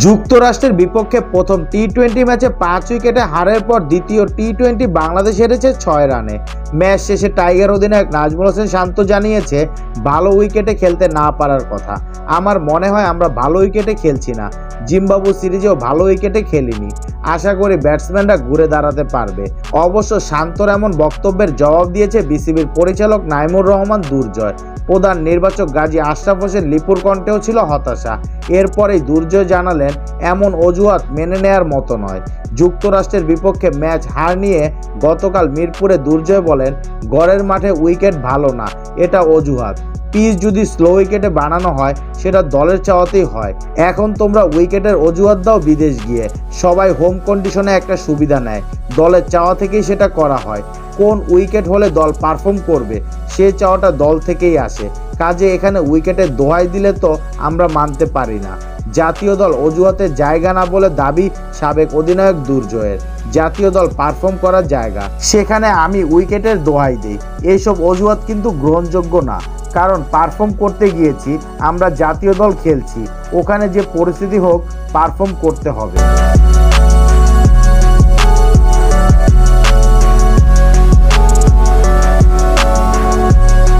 যুক্তরাষ্ট্রের বিপক্ষে প্রথম টি টোয়েন্টি ম্যাচে পাঁচ উইকেটে হারের পর দ্বিতীয় টি টোয়েন্টি বাংলাদেশ হেরেছে ছয় রানে। ম্যাচ শেষে টাইগার অধিনায়ক নাজমুল হোসেন শান্ত জানিয়েছে, ভালো উইকেটে খেলতে না পারার কথা। আমার মনে হয় আমরা ভালো উইকেটে খেলছি না। জিম্বাবু সিরিজেও ভালো উইকেটে খেলিনি। আশা করি ব্যাটসম্যানরা ঘুরে দাঁড়াতে পারবে। অবশ্য শান্তর এমন বক্তব্যের জবাব দিয়েছে বিসিবির পরিচালক নাইমুর রহমান দুর্জয়। প্রধান নির্বাচক গাজী আশরাফ হোসেন লিপুর কণ্ঠেও ছিল হতাশা। এরপরেই দুর্জয় জানালেন, এমন অজুহাত মেনে নেয়ার মতো নয়। যুক্তরাষ্ট্রের বিপক্ষে ম্যাচ হার নিয়ে গতকাল মিরপুরে দুর্জয় বলেন গড়ের মাঠে উইকেট ভালো না, এটা অজুহাত। পিচ যদি স্লো উইকেটে বানানো হয়, সেটা দলের চাওয়াতেই হয়। এখন তোমরা উইকেটের অজুহাত দাও বিদেশ গিয়ে। সবাই হোম কন্ডিশনে একটা সুবিধা নেয়। দলের চাওয়া থেকেই সেটা করা হয়। কোন উইকেট হলে দল পারফর্ম করবে, সে চাওয়াটা দল থেকেই আসে। কাজে এখানে উইকেটের দোহাই দিলে তো আমরা মানতে পারি না। জাতীয় দল অজুহাতে জায়গা না বলে দাবি সাবেক অধিনায়ক দুর্জয়ের। জাতীয় দল পারফর্ম করার জায়গা। সেখানে আমি উইকেটের দোহাই দিই। এইসব অজুহাত কিন্তু গ্রহণযোগ্য না। কারণ পারফর্ম করতে গিয়েছি, আমরা জাতীয় দল খেলছি। ওখানে যে পরিস্থিতি হোক পারফর্ম করতে হবে।